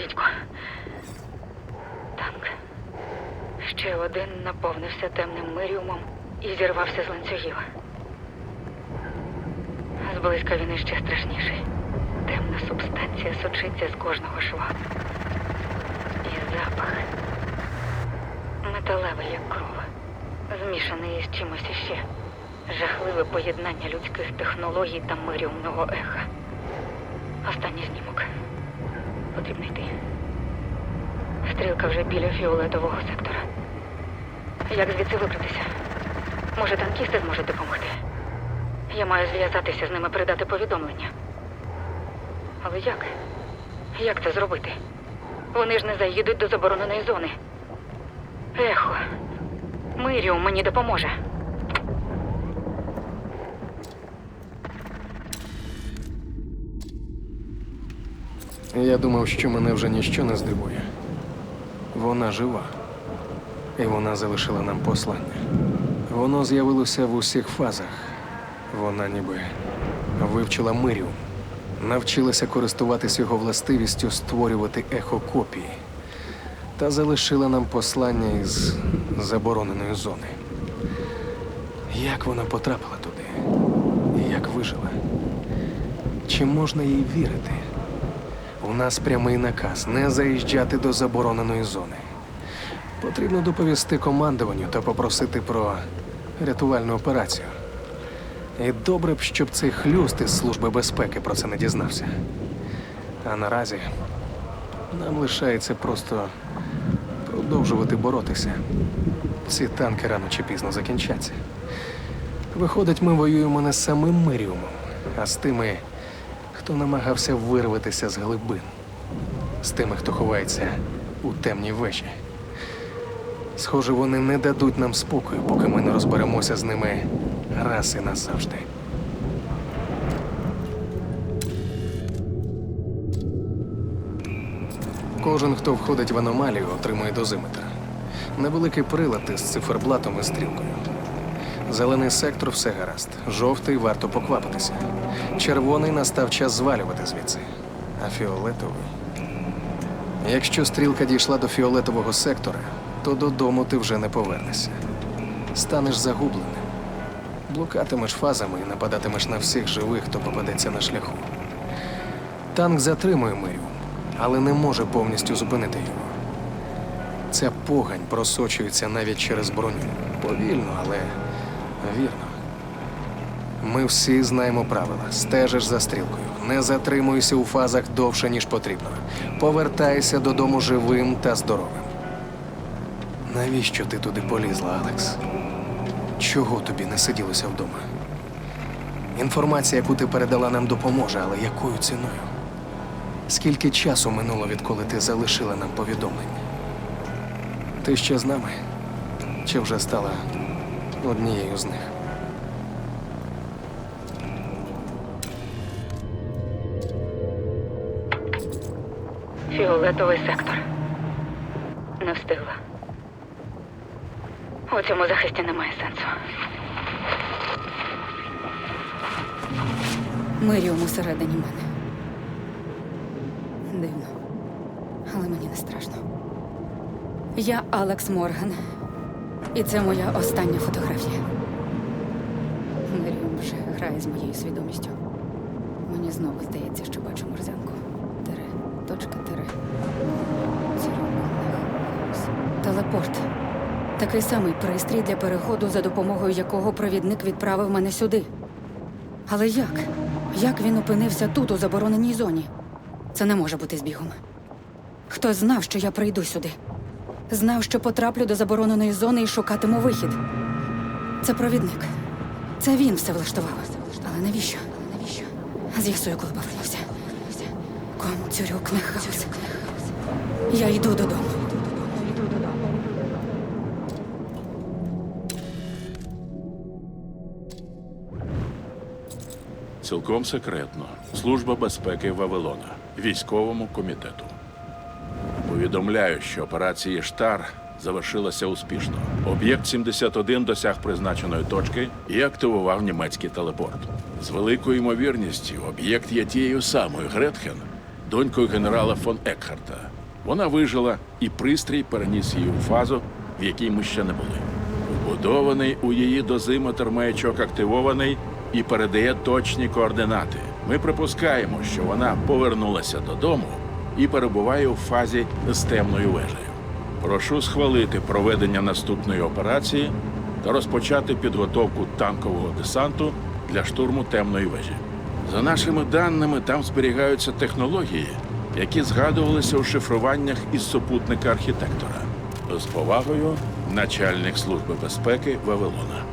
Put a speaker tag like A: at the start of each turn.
A: дідько. Танк. Ще один наповнився темним миріумом і зірвався з ланцюгів. Зблизька він іще страшніший. Темна субстанція сочиться з кожного шва. І запах. Металевий, як кров. Змішаний із чимось іще. Жахливе поєднання людських технологій та миріумного еха. Останній знімок. Потрібно йти. Стрілка вже біля фіолетового сектора. Як звідси вибратися? Може, танкісти зможуть допомогти? Я маю зв'язатися з ними, передати повідомлення. Але як? Як це зробити? Вони ж не заїдуть до забороненої зони. Ехо. Миріум мені допоможе.
B: Я думав, що мене вже ніщо не здивує. Вона жива. І вона залишила нам послання. Воно з'явилося в усіх фазах. Вона ніби вивчила мирів, навчилася користуватись його властивістю створювати ехокопії та залишила нам послання із забороненої зони. Як вона потрапила туди? Як вижила? Чи можна їй вірити? У нас прямий наказ не заїжджати до забороненої зони. Потрібно доповісти командуванню та попросити про рятувальну операцію. І добре б, щоб цей хлюст із Служби безпеки про це не дізнався. А наразі нам лишається просто продовжувати боротися. Ці танки рано чи пізно закінчаться. Виходить, ми воюємо не з самим Миріумом, а з тими, хто намагався вирватися з глибин, з тими, хто ховається у темній вежі. Схоже, вони не дадуть нам спокою, поки ми не розберемося з ними раз і назавжди. Кожен, хто входить в аномалію, отримує дозиметр. Невеликий прилад із циферблатом і стрілкою. Зелений сектор все гаразд. Жовтий варто поквапитися. Червоний настав час звалювати звідси. А фіолетовий. Якщо стрілка дійшла до фіолетового сектора, то додому ти вже не повернешся. Станеш загубленим. Блукатимеш фазами і нападатимеш на всіх живих, хто попадеться на шляху. Танк затримує мирю, але не може повністю зупинити його. Ця погань просочується навіть через броню. Повільно, але вірно. Ми всі знаємо правила. Стежиш за стрілкою. Не затримуйся у фазах довше, ніж потрібно. Повертайся додому живим та здоровим. Навіщо ти туди полізла, Алекс? Чого тобі не сиділося вдома? Інформація, яку ти передала, нам допоможе, але якою ціною? Скільки часу минуло, відколи ти залишила нам повідомлення? Ти ще з нами? Чи вже стала однією з них?
A: Фіолетовий сектор. Не встигла. У цьому захисті немає сенсу.
C: Миріум усередині мене. Дивно. Але мені не страшно. Я Алекс Морган. І це моя остання фотографія. Миріум вже грає з моєю свідомістю. Мені знову здається, що бачу морзянку. Тире, точка. Зірок. Телепорт. Такий самий пристрій для переходу, за допомогою якого провідник відправив мене сюди. Але як? Як він опинився тут, у забороненій зоні? Це не може бути збігом. Хтось знав, що я прийду сюди. Знав, що потраплю до забороненої зони і шукатиму вихід. Це провідник. Це він все влаштував. Але навіщо? навіщо? З'ясую, коли повернуся. Ком цюрюк не хаос. Я йду додому.
D: Цілком секретно. Служба безпеки Вавилона. Військовому комітету. Повідомляю, що операція Штар завершилася успішно. Об'єкт 71 досяг призначеної точки і активував німецький телепорт. З великою ймовірністю об'єкт є тією самою Гретхен, донькою генерала фон Екхарта. Вона вижила, і пристрій переніс її у фазу, в якій ми ще не були. Вбудований у її дозиметр маячок активований і передає точні координати. Ми припускаємо, що вона повернулася додому і перебуває у фазі з темною вежею. Прошу схвалити проведення наступної операції та розпочати підготовку танкового десанту для штурму темної вежі. За нашими даними, там зберігаються технології, які згадувалися у шифруваннях із супутника архітектора. З повагою, начальник служби безпеки Вавилона.